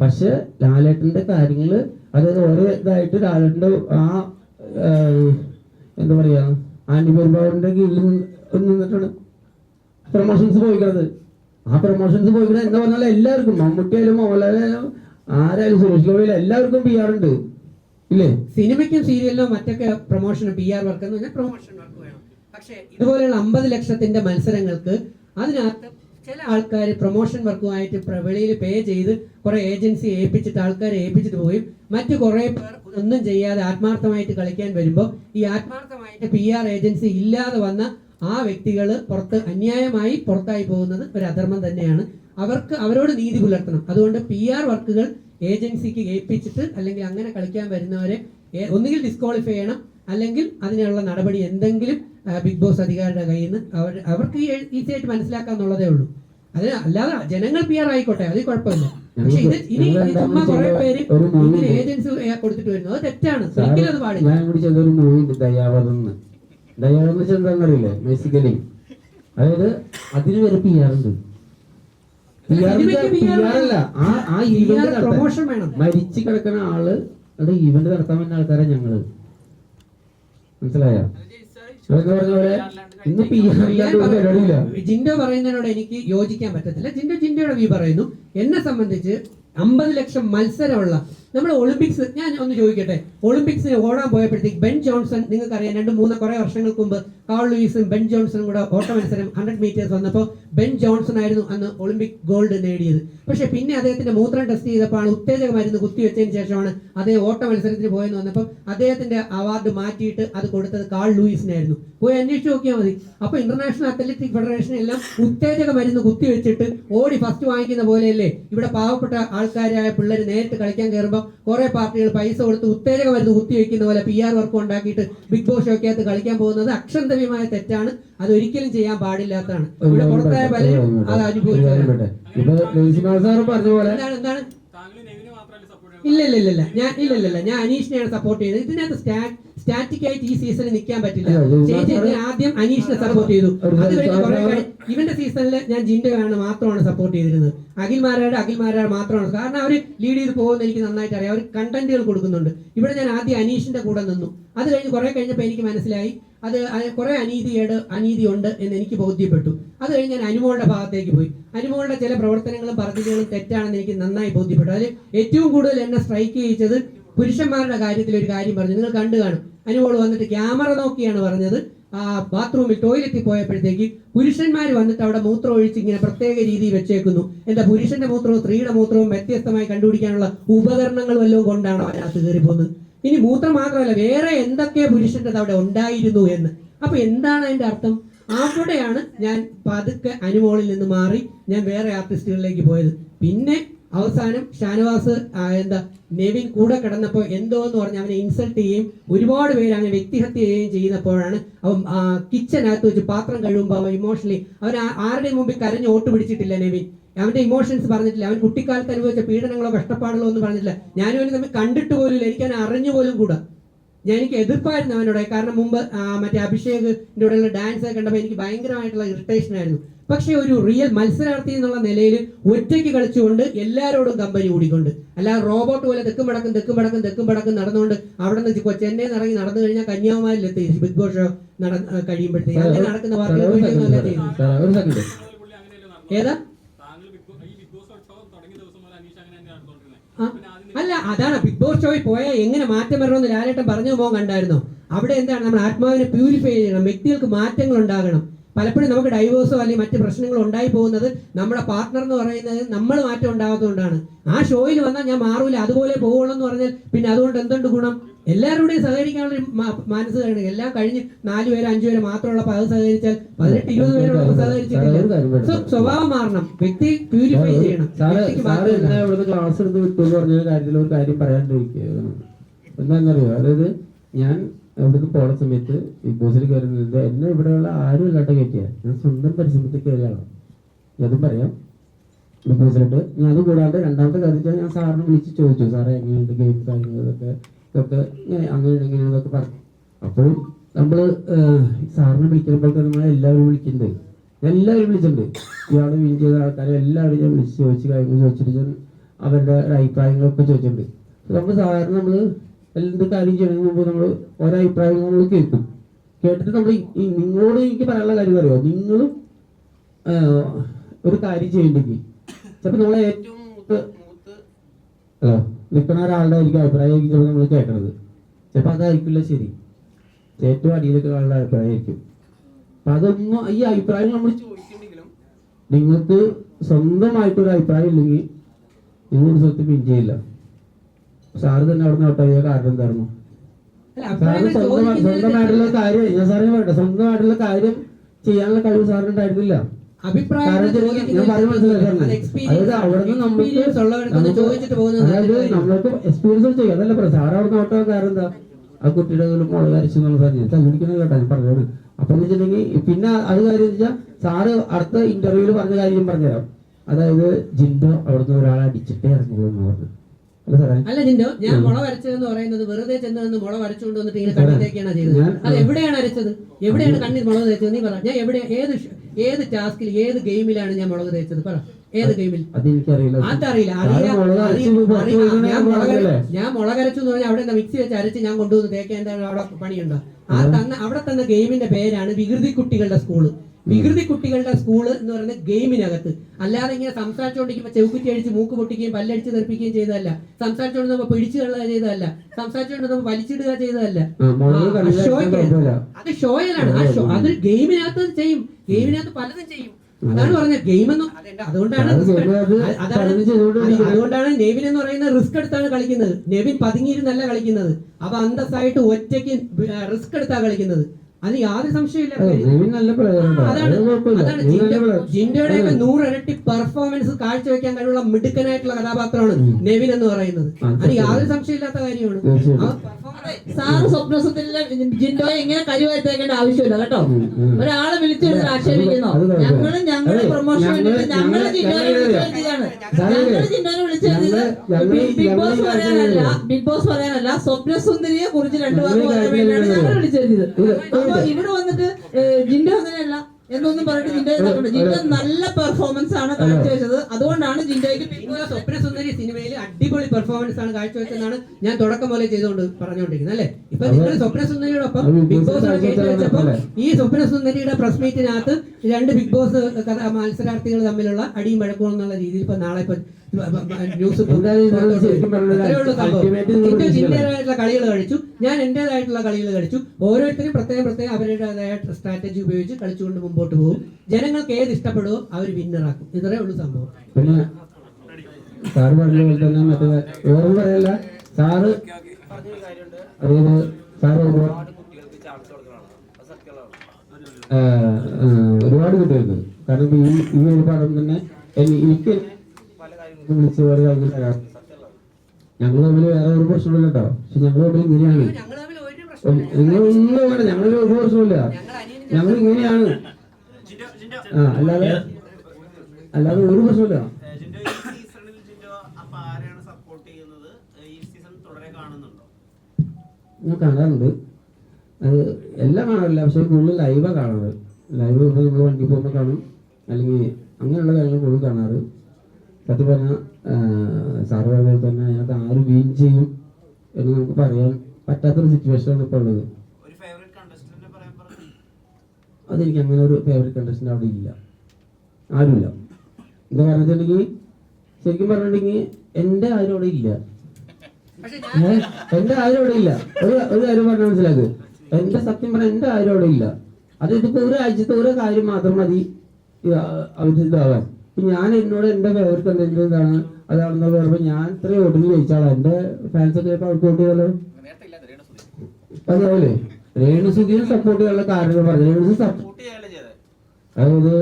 പക്ഷെ ലാലേട്ടന്റെ കാര്യങ്ങൾ അതായത് ഓരോ ഇതായിട്ട് ലാലേട്ടന്റെ ആ എന്താ പറയാ ആന്റി പെരുമ്പാവൂരിന്റെ കീഴിൽ നിന്ന് നിന്നിട്ടാണ് പ്രൊമോഷൻസ് പോയിക്കണത്. ആ പ്രൊമോഷൻസ് പോയിക്കുന്നത് എന്താ പറഞ്ഞാൽ എല്ലാവർക്കും മമ്മൂട്ടിയായാലും മോഹൻലാലായാലും ആരായാലും സുരേഷ് ഗോപിയിലും എല്ലാവർക്കും പി ആർ ഉണ്ട്. ഇല്ലേ? സിനിമയ്ക്കും സീരിയലിലും മറ്റൊക്കെ പ്രൊമോഷൻ പി ആർ വർക്ക് എന്ന് പറഞ്ഞാൽ പ്രൊമോഷൻ വർക്ക് വേണം. പക്ഷേ ഇതുപോലെയുള്ള അമ്പത് ലക്ഷത്തിന്റെ മത്സരങ്ങൾക്ക് അതിനകത്ത് ചില ആൾക്കാർ പ്രൊമോഷൻ വർക്കുമായിട്ട് വെളിയിൽ പേ ചെയ്ത് കുറെ ഏജൻസി ഏൽപ്പിച്ചിട്ട് ആൾക്കാരെ ഏൽപ്പിച്ചിട്ട് പോയി മറ്റു കുറെ പേർ ഒന്നും ചെയ്യാതെ ആത്മാർത്ഥമായിട്ട് കളിക്കാൻ വരുമ്പോൾ ഈ ആത്മാർത്ഥമായിട്ട് പി ആർ ഏജൻസി ഇല്ലാതെ വന്ന ആ വ്യക്തികൾ പുറത്ത് അന്യായമായി പുറത്തായി പോകുന്നത് ഒരു അധർമ്മം തന്നെയാണ്. അവർക്ക് അവരോട് നീതി പുലർത്തണം. അതുകൊണ്ട് പി ആർ വർക്കുകൾ ഏജൻസിക്ക് ഏൽപ്പിച്ചിട്ട് അല്ലെങ്കിൽ അങ്ങനെ കളിക്കാൻ വരുന്നവരെ ഒന്നുകിൽ ഡിസ്ക്വാളിഫൈ ചെയ്യണം. അല്ലെങ്കിൽ അതിനുള്ള നടപടി എന്തെങ്കിലും ബിഗ് ബോസ് അധികാരിയുടെ കയ്യിൽ നിന്ന് അവർ അവർക്ക് ഈസിയായിട്ട് മനസ്സിലാക്കാന്നുള്ളതേ ഉള്ളൂ. അത് അല്ലാതെ ജനങ്ങൾ പി ആർ ആയിക്കോട്ടെ അത് കുഴപ്പമില്ല. പക്ഷെ ഇത് ഇനി ചുമ്മാ കുറെ പേര് ഒരു ഏജൻസി കൊടുത്തിട്ട് വരുന്നു. അത് തെറ്റാണ്. ഒരിക്കലും അത് പാടില്ല. എന്ന് വെച്ചാൽ എന്താണെന്നറിയില്ലേ ബേസിക്കലി അതായത് അതിന് വരെ പി ആർ ഉണ്ട്. പി ആർ സിനിമയ്ക്ക് പി PR ആർ അല്ല. ആ ആ PR വേണം. മരിച്ചു കിടക്കുന്ന ആൾ ഇവന്റ് നടത്താൻ പറ്റുന്ന ആൾക്കാരെ ഞങ്ങൾ. പറയുന്നു, ജിൻഡോ പറയുന്നതിനോട് എനിക്ക് യോജിക്കാൻ പറ്റത്തില്ല. ജിൻഡോ ജിൻഡോയുടെ വ്യൂ പറയുന്നു. എന്നെ സംബന്ധിച്ച് അമ്പത് ലക്ഷം മത്സരമുള്ള നമ്മൾ ഒളിമ്പിക്സ് ഞാൻ ഒന്ന് ചോദിക്കട്ടെ? ഒളിമ്പിക്സിന് ഓടാൻ പോയപ്പോഴത്തേക്ക് ബെൻ ജോൺസൺ നിങ്ങൾക്കറിയാം രണ്ട് മൂന്ന് കുറെ വർഷങ്ങൾക്ക് മുമ്പ് കാൾ ലൂയിസും ബെൻ ജോൺസണും കൂടെ ഓട്ട മത്സരം ഹൺഡ്രഡ് മീറ്റേഴ്സ് വന്നപ്പോൾ ബെൻ ജോൺസൺ ആയിരുന്നു അന്ന് ഒളിമ്പിക് ഗോൾഡ് നേടിയത്. പക്ഷെ പിന്നെ അദ്ദേഹത്തിന്റെ മൂത്രം ടെസ്റ്റ് ചെയ്തപ്പോൾ ഉത്തേജക മരുന്ന് കുത്തിവെച്ചതിന് ശേഷമാണ് അദ്ദേഹം ഓട്ട മത്സരത്തിന് പോയെന്ന് വന്നപ്പോൾ അദ്ദേഹത്തിന്റെ അവാർഡ് മാറ്റിയിട്ട് അത് കൊടുത്തത് കാൾ ലൂയിസിനായിരുന്നു പോയി അന്വേഷിച്ച് നോക്കിയാൽ മതി. അപ്പൊ ഇന്റർനാഷണൽ അത്ലറ്റിക് ഫെഡറേഷൻ എല്ലാം ഉത്തേജക മരുന്ന് കുത്തിവെച്ചിട്ട് ഓടി ഫസ്റ്റ് വാങ്ങിക്കുന്ന പോലെയല്ലേ? ഇവിടെ പാവപ്പെട്ട ആൾക്കാരായ പിള്ളേർ നേരിട്ട് കളിക്കാൻ കയറുമ്പോൾ കുറെ പാർട്ടികൾ പൈസ കൊടുത്ത് ഉത്തേജക മരുന്ന് കുത്തിവെക്കുന്ന പോലെ പി ആർ വർക്ക് ഉണ്ടാക്കിയിട്ട് ബിഗ് ബോസ് ഷോക്കകത്ത് കളിക്കാൻ പോകുന്നത് അക്ഷന്തവ്യമായ തെറ്റാണ്. അത് ഒരിക്കലും ചെയ്യാൻ പാടില്ലാത്തതാണ്. ഇവിടെ പുറത്തായ പലരും അത് അനുഭവിച്ചു എന്താണ് എന്താണ് താങ്കൾ നെവിനെ മാത്രമല്ല സപ്പോർട്ട് ഇല്ല ഇല്ല ഇല്ല ഇല്ല ഞാൻ ഇല്ല ഇല്ല ഇല്ല ഞാൻ അനീഷിനെയാണ് സപ്പോർട്ട് ചെയ്തത്. ഇതിനകത്ത് സ്റ്റാറ്റിക് ആയിട്ട് ഈ സീസണിൽ നിൽക്കാൻ പറ്റില്ല. ചേച്ചി ഞാൻ ആദ്യം അനീഷിനെ സപ്പോർട്ട് ചെയ്തു. അത് കഴിഞ്ഞ് ഇവന്റെ സീസണിൽ ഞാൻ ജിൻഡോയാണ് മാത്രമാണ് സപ്പോർട്ട് ചെയ്തിരുന്നത്. അഖിൽമാരാട് അഖിൽമാരാട് മാത്രമാണ്. കാരണം അവർ ലീഡ് ചെയ്ത് പോകുന്ന എനിക്ക് നന്നായിട്ട് അറിയാം. അവർ കണ്ടന്റുകൾ കൊടുക്കുന്നുണ്ട്. ഇവിടെ ഞാൻ ആദ്യം അനീഷിന്റെ കൂടെ നിന്നു. അത് കഴിഞ്ഞ് കുറെ കഴിഞ്ഞപ്പോൾ എനിക്ക് മനസ്സിലായി. അത് കുറെ അനീതി ഉണ്ട് എന്ന് എനിക്ക് ബോധ്യപ്പെട്ടു. അത് കഴിഞ്ഞ് ഞാൻ അനുമോളുടെ ഭാഗത്തേക്ക് പോയി. അനുമോളുടെ ചില പ്രവർത്തനങ്ങളും പദ്ധതികളും തെറ്റാണെന്ന് എനിക്ക് നന്നായി ബോധ്യപ്പെട്ടു. അതിൽ ഏറ്റവും കൂടുതൽ എന്നെ സ്ട്രൈക്ക് ചെയ്യിച്ചത് പുരുഷന്മാരുടെ കാര്യത്തിൽ ഒരു കാര്യം പറഞ്ഞു. നിങ്ങൾ കണ്ടു കാണും. അനുമോൾ വന്നിട്ട് ക്യാമറ നോക്കിയാണ് പറഞ്ഞത്. ആ ബാത്റൂമിൽ ടോയ്ലറ്റിൽ പോയപ്പോഴത്തേക്ക് പുരുഷന്മാർ വന്നിട്ട് അവിടെ മൂത്രം ഒഴിച്ച് ഇങ്ങനെ പ്രത്യേക രീതിയിൽ വെച്ചേക്കുന്നു. എന്താ പുരുഷന്റെ മൂത്രവും സ്ത്രീയുടെ മൂത്രവും വ്യത്യസ്തമായി കണ്ടുപിടിക്കാനുള്ള ഉപകരണങ്ങൾ വല്ലതും കൊണ്ടാണ് അതിനകത്ത് കയറി പോകുന്നത് ഇനി മൂത്രം മാത്രമല്ല വേറെ എന്തൊക്കെ പുരുഷന്റെ അവിടെ ഉണ്ടായിരുന്നു എന്ന്. അപ്പൊ എന്താണ് അതിന്റെ അർത്ഥം? അവിടെയാണ് ഞാൻ പതുക്കെ അനുമോളിൽ നിന്ന് മാറി ഞാൻ വേറെ ആർട്ടിസ്റ്റുകളിലേക്ക് പോയത്. പിന്നെ അവസാനം ഷാനവാസ് എന്താ നെവിൻ കൂടെ കിടന്നപ്പോൾ എന്തോ എന്ന് പറഞ്ഞ് അവനെ ഇൻസൾട്ട് ചെയ്യുകയും ഒരുപാട് പേര് അവനെ വ്യക്തിഹത്യ ചെയ്യുകയും ചെയ്യുന്നപ്പോഴാണ് അവൻ കിച്ചനകത്ത് വെച്ച് പാത്രം കഴിയുമ്പോൾ അവൻ ഇമോഷണലി അവൻ ആരുടെ മുമ്പിൽ കരഞ്ഞ് ഓട്ട് പിടിച്ചിട്ടില്ല നെവിൻ? അവന്റെ ഇമോഷൻസ് പറഞ്ഞിട്ടില്ല. അവൻ കുട്ടിക്കാലത്ത് അനുഭവിച്ച പീഡനങ്ങളോ കഷ്ടപ്പാടുകളോ ഒന്നും പറഞ്ഞിട്ടില്ല. ഞാനും അവനെ തമ്മിൽ കണ്ടിട്ട് പോലും എനിക്ക് അവനെ അറിഞ്ഞു പോലും കൂടാ. ഞാൻ എനിക്ക് എതിർപ്പായിരുന്നു അവനോട്. കാരണം മുമ്പ് മറ്റേ അഭിഷേക് ഡാൻസ് ഒക്കെ കണ്ടപ്പോൾ എനിക്ക് ഭയങ്കരമായിട്ടുള്ള ഇറിറ്റേഷൻ ആയിരുന്നു. പക്ഷേ ഒരു റിയൽ മത്സരാർത്ഥി എന്നുള്ള നിലയിൽ ഒറ്റയ്ക്ക് കളിച്ചുകൊണ്ട് എല്ലാവരോടും കമ്പനി കൂടിക്കൊണ്ട്. അല്ലാതെ റോബോട്ട് പോലെ തെക്കും വടക്കും തെക്കും വടക്കും തെക്കും വടക്കും നടന്നുകൊണ്ട് അവിടെ നിന്ന് ചെന്നൈയിൽ ഇറങ്ങി നടന്നു കഴിഞ്ഞാൽ കന്യാകുമാരിലെത്തി ബിഗ് ബോസ് ഷോ നട കഴിയുമ്പോഴത്തേക്ക്. അങ്ങനെ നടക്കുന്ന വാർത്തകൾ ഏതാ? താങ്കൾ ബിഗ് ബോസ് ഈ ബിഗ് ബോസ് ഷോ തുടങ്ങിയ ദിവസം മുതൽ അനീഷ് അങ്ങനെ തന്നെയാണ് നടന്നുകൊണ്ടിരുന്നത്. ആ, പിന്നെ ആദ്യം അല്ല അതാണ് ബിഗ് ബോസ് ഷോയിൽ പോയാൽ എങ്ങനെ മാറ്റം വരണമെന്ന് ലാലേട്ടൻ പറഞ്ഞു പോകാൻ കണ്ടായിരുന്നോ. അവിടെ എന്താണ്? നമ്മൾ ആത്മാവിനെ പ്യൂരിഫൈ ചെയ്യണം. വ്യക്തികൾക്ക് മാറ്റങ്ങൾ ഉണ്ടാകണം. പലപ്പോഴും നമുക്ക് ഡൈവോഴ്സോ അല്ലെങ്കിൽ മറ്റ് പ്രശ്നങ്ങൾ ഉണ്ടായി പോകുന്നത് നമ്മുടെ പാർട്ട്ണർ എന്ന് പറയുന്നത് നമ്മൾ മാറ്റം ഉണ്ടാകാത്തതുകൊണ്ടാണ് ആ ഷോയിൽ വന്നാൽ ഞാൻ മാറൂല അതുപോലെ പോകുള്ളൂ എന്ന് പറഞ്ഞാൽ പിന്നെ അതുകൊണ്ട് എന്തുണ്ട് ഗുണം? എല്ലാവരുടെയും സഹകരിക്കാനുള്ള മനസ്സ് കഴിഞ്ഞു എല്ലാം കഴിഞ്ഞ് നാലു പേര് അഞ്ചു പേര് മാത്രമുള്ള അത് സഹകരിച്ചാൽ പതിനെട്ട് ഇരുപത് പേരോട് സഹകരിച്ചിട്ടില്ല. സ്വഭാവം മാറണം. വ്യക്തി പ്യൂരിഫൈ ചെയ്യണം. ക്ലാസ് എടുത്ത് വിട്ടു പറഞ്ഞ കാര്യത്തിൽ ഒരു കാര്യം പറയാണ്ടിരിക്കുകയാണ് എന്താണെന്നറിയോ? അതായത് ഞാൻ ഇവിടുന്ന് പോണ സമയത്ത് ബിഗ് ബോസിൽ കയറുന്നത്? എന്നെ ഇവിടെയുള്ള ആരും ഇല്ലാണ്ട് കയറ്റിയ. ഞാൻ സ്വന്തം പരിശ്രമത്തിൽ കയറിയാണ്. ഞാനും പറയാം. ബിഗ് ബോസിലുണ്ട് ഞാൻ അത് കൂടാണ്ട് രണ്ടാമത്തെ കാര്യത്തിൽ ഞാൻ സാറിനെ വിളിച്ച് ചോദിച്ചു. സാറേ എങ്ങനെയുണ്ട് ഗെയിം കാര്യങ്ങളൊക്കെ? ഇതൊക്കെ ഞാൻ അങ്ങനെ എങ്ങനെയാണെന്നൊക്കെ പറഞ്ഞു. അപ്പോൾ നമ്മൾ സാറിനെ വിളിക്കുമ്പോൾ തന്നെ നമ്മളെ എല്ലാവരും വിളിക്കുന്നുണ്ട്. എല്ലാവരും വിളിച്ചിട്ടുണ്ട്. ഇയാൾ വിൻ ചെയ്ത ആൾക്കാരെ എല്ലാവരും ഞാൻ വിളിച്ച് ചോദിച്ച് കാര്യങ്ങൾ ചോദിച്ചിട്ട് ഞാൻ അവരുടെ അഭിപ്രായങ്ങളൊക്കെ ചോദിച്ചിട്ടുണ്ട്. നമ്മൾ സാധാരണ നമ്മൾ എന്ത് കാര്യം ചെയ്യുന്നതിന് മുമ്പ് നമ്മൾ ഓരോ അഭിപ്രായങ്ങൾ കേൾക്കും. കേട്ടിട്ട് നമ്മൾ ഈ നിങ്ങളോട് എനിക്ക് പറയാനുള്ള കാര്യം അറിയോ? നിങ്ങളും ഒരു കാര്യം ചെയ്യണ്ടെങ്കിൽ ചിലപ്പോൾ നമ്മളെ ഏറ്റവും മൂത്ത് മൂത്ത് നിൽക്കുന്ന ഒരാളുടെ ആയിരിക്കും അഭിപ്രായം ചിലപ്പോൾ നമ്മൾ കേൾക്കണത് ചിലപ്പോൾ അതായിരിക്കില്ല ശരി. ഏറ്റവും അടിയിലൊക്കെ ആളുടെ അഭിപ്രായമായിരിക്കും. അപ്പൊ അതൊന്നും ഈ അഭിപ്രായം നമ്മൾ ചോദിക്കുന്നെങ്കിലും നിങ്ങൾക്ക് സ്വന്തമായിട്ടൊരു അഭിപ്രായം ഇല്ലെങ്കിൽ നിങ്ങൾ ഒരു പിൻ ചെയ്യില്ല സാറ് തന്നെ അവിടെ നിന്ന് ഔട്ടായ കാരണം എന്തായിരുന്നു? സാറിന് സ്വന്തം സ്വന്തമായിട്ടുള്ള കാര്യം ഞാൻ സാറിന് പറയട്ടെ സ്വന്തമായിട്ടുള്ള കാര്യം ചെയ്യാനുള്ള കഴിവ് സാറിന് ഉണ്ടായിരുന്നില്ല. നമ്മൾക്ക് എക്സ്പീരിയൻസ് ചെയ്യും. അതല്ല പറയാം സാറ് അവിടെ നിന്ന് ഓട്ടോ കാരണം എന്താ? ആ കുട്ടിയുടെ കയ്യിൽ മുളക് അരച്ചു എന്നുള്ള കേട്ടോ ഞാൻ പറഞ്ഞത്. അപ്പൊ എന്ന് വെച്ചിട്ടുണ്ടെങ്കിൽ പിന്നെ അത് കാര്യം വെച്ചാൽ സാറ് അടുത്ത ഇന്റർവ്യൂവിൽ പറഞ്ഞ കാര്യം പറഞ്ഞുതരാം. അതായത് ജിൻഡോ അവിടുന്ന് ഒരാളെ അടിച്ചിട്ടേ ഇറങ്ങുള്ളൂ എന്ന് പറഞ്ഞു. അല്ല ജിൻഡോ ഞാൻ. മുള വരച്ചതെന്ന് പറയുന്നത് വെറുതെ ചെന്ന് നിന്ന് മുള വരച്ചുകൊണ്ട് വന്നിട്ട് ഇങ്ങനെ സാറേ, കണ്ണിലേക്കാണ് ചെയ്തത്? അത് എവിടെയാണ് അരച്ചത്? എവിടെയാണ് കണ്ണിൽ മുളക് തേച്ചത്? നീ പറ. ഞാൻ എവിടെ ഏത് ഏത് ടാസ്കിൽ ഏത് ഗെയിമിലാണ് ഞാൻ മുളക് തേച്ചത്? പറ. ഏത് ഗെയിമിൽ? അതറിയില്ല. സാറ് അറിയാം മുളക് അരച്ച് അറിയാം. പുറത്ത് അറിയാം. പോയിരുന്ന ഞാൻ മുളകരച്ചു എന്ന് പറഞ്ഞാൽ അവിടെ മിക്സി വെച്ച് അരച്ച് ഞാൻ കൊണ്ടുവന്ന് തേക്കേണ്ട അവിടെ പണിയുണ്ടോ? ആ തന്ന അവിടെ തന്ന ഗെയിമിന്റെ പേരാണ് വികൃതി കുട്ടികളുടെ സ്കൂൾ. വികൃതി കുട്ടികളുടെ സ്കൂൾ എന്ന് പറയുന്നത് ഗെയിമിനകത്ത് അല്ലാതെ ഇങ്ങനെ സംസാരിച്ചുകൊണ്ടിരിക്കുമ്പോൾ ചെവുക്കുറ്റി അടിച്ച് മൂക്ക് പൊട്ടിക്കുകയും പല്ലടിച്ച് തെറിപ്പിക്കുകയും ചെയ്തതല്ല. സംസാരിച്ചുകൊണ്ടിരുന്നപ്പോൾ നമ്മൾ പിടിച്ചു തള്ളുക ചെയ്തതല്ല. സംസാരിച്ചുകൊണ്ടിരുന്നപ്പോൾ വലിച്ചിടുക ചെയ്തതല്ല. അത് ഷോയിലാണ് ആ ഷോ അത്. ഗെയിമിനകത്ത് ചെയ്യും. ഗെയിമിനകത്ത് പലതും ചെയ്യും. അതാണ് പറഞ്ഞത്. ഗെയിം എന്ന് അതുകൊണ്ടാണ് അതുകൊണ്ടാണ് നെവിൻ എന്ന് പറയുന്നത് റിസ്ക് എടുത്താണ് കളിക്കുന്നത്. നെവിൻ പതുങ്ങിയിരുന്നല്ല കളിക്കുന്നത്. അപ്പൊ അന്തസ്സായിട്ട് ഒറ്റയ്ക്ക് റിസ്ക് എടുത്താ കളിക്കുന്നത്. അത് യാതൊരു സംശയമില്ല ജിൻഡോയുടെ നൂറിരട്ടി പെർഫോമൻസ് കാഴ്ചവെക്കാൻ കഴിവുള്ള മിടുക്കനായിട്ടുള്ള കഥാപാത്രമാണ് നെവിൻ എന്ന് പറയുന്നത്. അത് യാതൊരു സംശയമില്ലാത്ത കാര്യമാണ്. സാറ് സ്വപ്നസുന്ദരിലെ ജിൻഡോയെ ഇങ്ങനെ കഴിവായിട്ടേക്കേണ്ട ആവശ്യമില്ല കേട്ടോ. ഒരാളെ വിളിച്ചെടുത്ത് ആക്ഷേപിക്കുന്നു. ഞങ്ങളും ഞങ്ങളുടെ പ്രൊമോഷൻ ഞങ്ങൾ വേണ്ടിയിട്ട് ജിൻഡോയെ വിളിച്ചെഴുതിയതാണ് വിളിച്ചെഴുതിയത് ബിഗ് ബോസ് പറയാനല്ല ബിഗ് ബോസ് പറയാനല്ല സ്വപ്നസുന്ദരിയെ കുറിച്ച് രണ്ടു വാക്ക് ഈ പറയാൻ വേണ്ടിയാണ് ഞങ്ങൾ വിളിച്ചെഴുതിയത് ഇവിടെ വന്നിട്ട് ജിൻഡോ അങ്ങനെയല്ല എന്നൊന്നും പറഞ്ഞിട്ട് ജിൻഡോ. ജിൻഡോ നല്ല പെർഫോമൻസ് ആണ് കാഴ്ചവെച്ചത്. അതുകൊണ്ടാണ് ജിൻഡോയ്ക്ക് സ്വപ്ന സുന്ദരി സ്വപ്നസുന്ദരി സിനിമയിൽ അടിപൊളി പെർഫോമൻസ് ആണ് കാഴ്ചവെച്ചെന്നാണ് ഞാൻ തുടക്കം പോലെ ചെയ്തുകൊണ്ട് പറഞ്ഞുകൊണ്ടിരിക്കുന്നത് അല്ലേ? ഇപ്പൊ നിങ്ങൾ സ്വപ്ന സുന്ദരിയോടൊപ്പം ബിഗ് ബോസ് ബോസ് കാഴ്ചവെച്ച വെച്ചപ്പോൾ പോലെ. ഈ സ്വപ്നസുന്ദരിയുടെ പ്രസ് മീറ്റിനകത്ത് രണ്ട് ബിഗ് ബോസ് മത്സരാർത്ഥികൾ തമ്മിലുള്ള അടിയും വഴക്കവും എന്നുള്ള രീതിയിൽ ഇപ്പൊ നാളെ ഇപ്പൊ ന്യൂസ്. ജിൻഡോയായിട്ടുള്ള കളികൾ കളിച്ചു. ഞാൻ എന്റേതായിട്ടുള്ള കളികൾ കളിച്ചു. ഓരോരുത്തരും പ്രത്യേകം പ്രത്യേകം അവരുടേതായ സ്ട്രാറ്റജി ഉപയോഗിച്ച് കളിച്ചുകൊണ്ട് മുമ്പോട്ട് പോകും. ജനങ്ങൾക്ക് ഏത് ഇഷ്ടപ്പെടുവോ അവർ വിന്നറാക്കും ഇത്രേ ഉള്ളൂ സംഭവം. പിന്നെ സാറ് പറഞ്ഞ പോലെ തന്നെ മറ്റേ വേറെ പറയല്ല. സാറ് അതായത് സാറ് ഒരുപാട് കുട്ടികൾക്ക് കാരണം ഈ ഈ ഒരു പാഠം തന്നെ എനിക്ക് വിളിച്ച് വേറെ കാര്യങ്ങൾ കാരണം ഞങ്ങൾ തമ്മിൽ വേറെ ഒരു പ്രശ്നമില്ല കേട്ടോ. പക്ഷെ ഞങ്ങൾ തമ്മിൽ ഇങ്ങനെയാണ്. നിങ്ങൾ ഒന്നും വേണ്ട. ഞങ്ങൾ ഒരു പ്രശ്നമില്ല. ഞങ്ങൾ ഇങ്ങനെയാണ്. ആ അല്ലാതെ അല്ലാതെ ഒരു പ്രശ്നമില്ല. ജിൻഡോ ഈ സീസണിൽ ജിൻഡോ അപ്പൊ ആരെയാണ് സപ്പോർട്ട് ചെയ്യുന്നത്? ഈ സീസൺ തുടരെ കാണുന്നുണ്ടോ? ഞാൻ കാണാറുണ്ട്. അത് എല്ലാം കാണാറില്ല. പക്ഷെ കൂടുതൽ ലൈവാണ് കാണാറ്. ലൈവ് നമ്മൾ വണ്ടി പോകുമ്പോൾ കാണും. അല്ലെങ്കിൽ അങ്ങനെയുള്ള കാര്യങ്ങൾ കൂടുതൽ കാണാറ്. സത്യം പറഞ്ഞാൽ സാറ് പറഞ്ഞ തന്നെ അതിനകത്ത് ആര് വീൻ ചെയ്യും എന്ന് നമുക്ക് പറയാൻ പറ്റാത്തൊരു സിറ്റുവേഷനാണ് ഇപ്പോൾ ഉള്ളത്. ഒരു ഫേവറേറ്റ് കണ്ടസ്റ്റന്റിനെ പറയാൻ പറഞ്ഞു? അതെനിക്ക് അങ്ങനെ ഒരു ഫേവറേറ്റ് കണ്ടസ്റ്റന്റ് അവിടെ ഇല്ല. ആരുമില്ല. എന്താ പറഞ്ഞിട്ടുണ്ടെങ്കിൽ ശരിക്കും പറഞ്ഞിട്ടുണ്ടെങ്കിൽ എന്റെ ആരും അവിടെ ഇല്ല. എന്റെ? എന്റെ ആരും അവിടെ ഇല്ല. ഒരു ഒരു കാര്യം പറഞ്ഞാൽ മനസ്സിലാക്ക്. എന്റെ സത്യം പറഞ്ഞാൽ എന്റെ ആരും അവിടെ ഇല്ല. അത് ഇതിപ്പോ ഒരു ആഴ്ചത്തെ ഓരോ കാര്യം മാത്രം മതി. ഇപ്പൊ ഞാൻ എന്നോട് എന്റെ ഫേവറേറ്റ് എന്തെങ്കിലും എന്താണ് അതാണെന്ന് പറയുമ്പോ ഞാൻ ഇത്രയും വോട്ടിന് ജയിച്ചാളാ എന്റെ ഫാൻസ് ഒക്കെ അവർക്ക് വോട്ട് ചെയ്യാലോ അതാവല്ലേ രേണുസുതിയെ സപ്പോർട്ട് ചെയ്യാനുള്ള കാരണം പറഞ്ഞു. രേണുസു സപ്പോർട്ട് അതായത്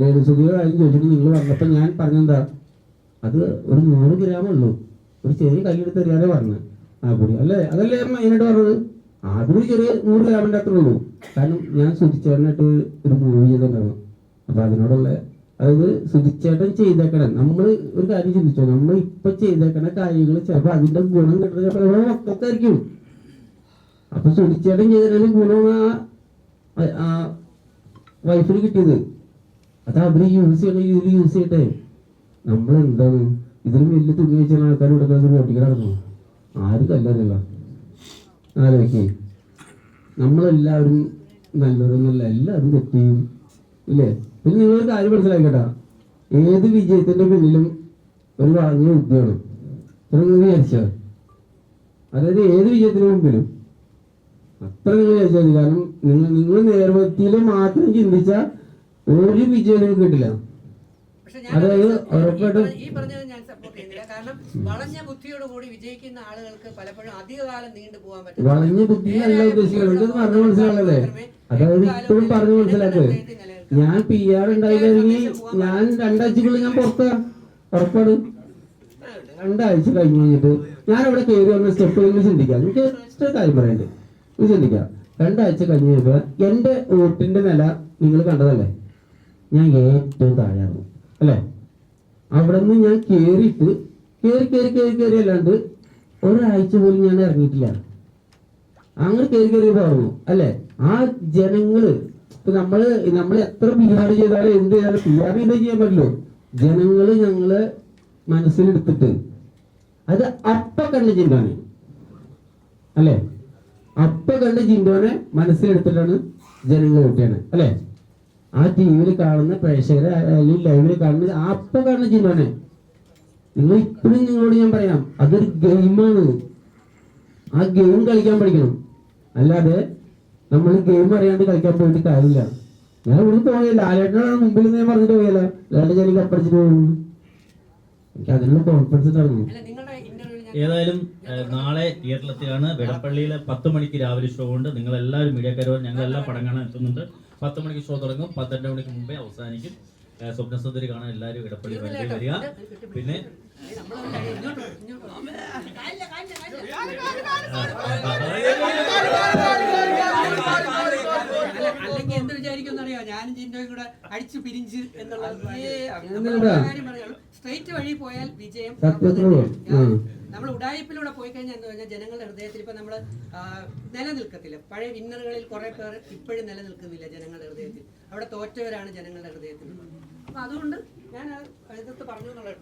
രേണുസുതിയുടെ കാര്യം ചോദിച്ചിട്ട് നിങ്ങൾ പറഞ്ഞപ്പോ ഞാൻ പറഞ്ഞെന്താ? അത് ഒരു നൂറ് ഗ്രാം ഉള്ളൂ. ഒരു ചെറിയ കൈയെടുത്ത് എറിയാനേ പറഞ്ഞു. ആ പൊടി അല്ലേ? അതല്ലേ മെയിനായിട്ട് പറഞ്ഞത്? ആദ്യം ചെറിയ നൂറ് ഗ്രാമിന്റെ അത്ര ഉള്ളൂ. കാരണം ഞാൻ സുധിച്ചേട്ടനായിട്ട് ഒരു മൂവി ചെയ്തിട്ടുണ്ടായിരുന്നു. അപ്പൊ അതിനോടുള്ള അതായത് സുധിച്ചേട്ടൻ ചെയ്തേക്കണം. നമ്മൾ ഒരു കാര്യം ചിന്തിച്ചോ? നമ്മൾ ഇപ്പൊ ചെയ്തേക്കണ കാര്യങ്ങൾ ചിലപ്പോ അതിന്റെ ഗുണം കിട്ടുന്നത് ചിലപ്പോ മൊത്തത്തായിരിക്കും അപ്പൊ സുധിച്ചേട്ടൻ ചെയ്തിട്ടാണ് ഗുണമാണ് ആ- വൈഫിന് കിട്ടിയത്. അത് അവർ യൂസ് ചെയ്യണ ഇതിൽ യൂസ് ചെയ്യട്ടെ. നമ്മൾ എന്താണ്? ഇതിലും വലിയ തുക വെച്ചാൽ ആൾക്കാർ ഇവിടെ ഓട്ടിക്കാൻ നടന്നു. ആരും കല്ലറില്ല ആലോചിക്കേ. നമ്മളെല്ലാവരും നല്ലവരൊന്നല്ല എല്ലാവരും തെറ്റിയും ഇല്ലേ? പിന്നെ നിങ്ങളൊരു കാര്യം മനസ്സിലാക്കട്ടെ ഏത് വിജയത്തിന്റെ പിന്നിലും ഒരു വാങ്ങിയ ബുദ്ധിയാണ് ഇത്ര നിങ്ങൾ വിചാരിച്ചോ? അതായത് ഏത് വിജയത്തിന് മുമ്പിലും അത്ര നിങ്ങൾ വിചാരിച്ചാൽ മതി കാരണം നിങ്ങൾ നിങ്ങൾ നേർവത്തിയിൽ മാത്രം ചിന്തിച്ചാൽ ഒരു വിജയം നിങ്ങൾക്ക് കിട്ടില്ല അതായത് ഉറപ്പായിട്ടും സപ്പോർട്ട് ചെയ്യുന്നില്ല. കാരണം വളഞ്ഞ ബുദ്ധിയോട് കൂടി വിജയിക്കുന്ന ആളുകൾക്ക് പലപ്പോഴും അധികകാലം നീണ്ടു പോകാൻ പറ്റും വളഞ്ഞ ബുദ്ധിയല്ല ഉദ്ദേശിക്കുന്നത്. ഇത് പറഞ്ഞു മനസ്സിലാണല്ലേ അതായത് ഇപ്പോഴും പറഞ്ഞു മനസ്സിലാക്ക്. ഞാൻ പി ആർ ഉണ്ടായില്ലെങ്കിൽ ഞാൻ രണ്ടാഴ്ചക്കുള്ളിൽ ഞാൻ പുറത്താ. ഉറപ്പാണ്. രണ്ടാഴ്ച കഴിഞ്ഞ് കഴിഞ്ഞിട്ട് ഞാൻ അവിടെ കയറി വന്ന സ്റ്റെപ്പ് ചിന്തിക്കാം. എനിക്ക് ഇഷ്ടം കാര്യം പറയണ്ടേ ഇത് ചിന്തിക്കാം. രണ്ടാഴ്ച കഴിഞ്ഞ് കഴിഞ്ഞാൽ എന്റെ വോട്ടിന്റെ നില നിങ്ങൾ കണ്ടതല്ലേ? ഞാൻ ഏറ്റവും താഴെയാണ് അല്ലേ? അവിടെ നിന്ന് ഞാൻ കേറിയിട്ട് കേറി കയറി കയറി കയറി അല്ലാണ്ട് ഒരാഴ്ച പോലും ഞാൻ ഇറങ്ങിയിട്ടില്ല. അങ്ങനെ കയറി കയറി പറഞ്ഞു അല്ലെ? ആ ജനങ്ങൾ ഇപ്പൊ നമ്മൾ നമ്മൾ എത്ര പി ആർ ചെയ്താലും എന്ത് ചെയ്താലും പി ആർ ചെയ്താൽ ചെയ്യാൻ പറ്റില്ലോ ജനങ്ങൾ ഞങ്ങൾ മനസ്സിലെടുത്തിട്ട് അത് അപ്പ കണ്ട ചിന്തോനെ അല്ലെ? അപ്പ കണ്ട ചിന്തോനെ മനസ്സിലെടുത്തിട്ടാണ് ജനങ്ങൾ കൂട്ടിയാണ് അല്ലെ? ആ ടി വിയിൽ കാണുന്ന പ്രേക്ഷകരെ അല്ലെങ്കിൽ ലൈവിൽ കാണുന്ന അപ്പൊ കാണുന്ന ചിന്തനെ നിങ്ങൾ ഇപ്പോഴും നിങ്ങളോട് ഞാൻ പറയാം അതൊരു ഗെയിമാണ് ആ ഗെയിം കളിക്കാൻ പഠിക്കണം. അല്ലാതെ നമ്മൾ ഗെയിം അറിയാണ്ട് കളിക്കാൻ പോയിട്ട് കാര്യമില്ല. ഞാൻ ഇവിടെ പോയില്ല ലാലേട്ടനാണ് മുമ്പിൽ നിന്ന് ഞാൻ പറഞ്ഞിട്ട് പോയല്ലോ ലാലേട്ടൻ എനിക്ക് അപ്പടിച്ചിട്ട് പോകുന്നു. എനിക്ക് അതിനുള്ള കോൺഫിഡൻസ് ഉണ്ടായിരുന്നു അല്ല നിങ്ങളുടെ ഇന്റർവ്യൂ ഞാൻ ഏതായാലും നാളെ തിയേറ്ററിലെത്തിയാണ് വെടപ്പള്ളിയിലെ പത്ത് മണിക്ക് രാവിലെ ഷോ ഉണ്ട്. നിങ്ങൾ എല്ലാവരും മീഡിയക്കാരും ഞങ്ങളെല്ലാം പടം കാണാൻ എത്തുന്നുണ്ട്. പത്ത് മണിക്ക് ഷോ തുടങ്ങും പന്ത്രണ്ട് മണിക്ക് മുമ്പേ അവസാനിക്കും സ്വപ്ന സ്വപ്നസുന്ദരി കാണാൻ എല്ലാവരും ഇടപ്പള്ളി വഴി വരിക പിന്നെ അല്ലെങ്കിൽ എന്ത് വിചാരിക്കും അറിയോ? ഞാനും ജിൻഡോയും കൂടെ അടിച്ചു പിരിഞ്ച് എന്നുള്ള. സ്ട്രേറ്റ് വഴി പോയാൽ വിജയം നമ്മൾ ഉടായ്പിലൂടെ പോയി കഴിഞ്ഞാൽ എന്താ പറഞ്ഞാൽ ജനങ്ങളുടെ ഹൃദയത്തിൽ ഇപ്പൊ നമ്മൾ നിലനിൽക്കത്തില്ല. പഴയ വിന്നറുകളിൽ കുറെ പേർ ഇപ്പോഴും നിലനിൽക്കുന്നില്ല ജനങ്ങളുടെ ഹൃദയത്തിൽ. അവിടെ തോറ്റവരാണ് ജനങ്ങളുടെ ഹൃദയത്തിൽ. അപ്പൊ അതുകൊണ്ട് ഞാൻ എതിർത്ത് പറഞ്ഞു എന്നുള്ളത്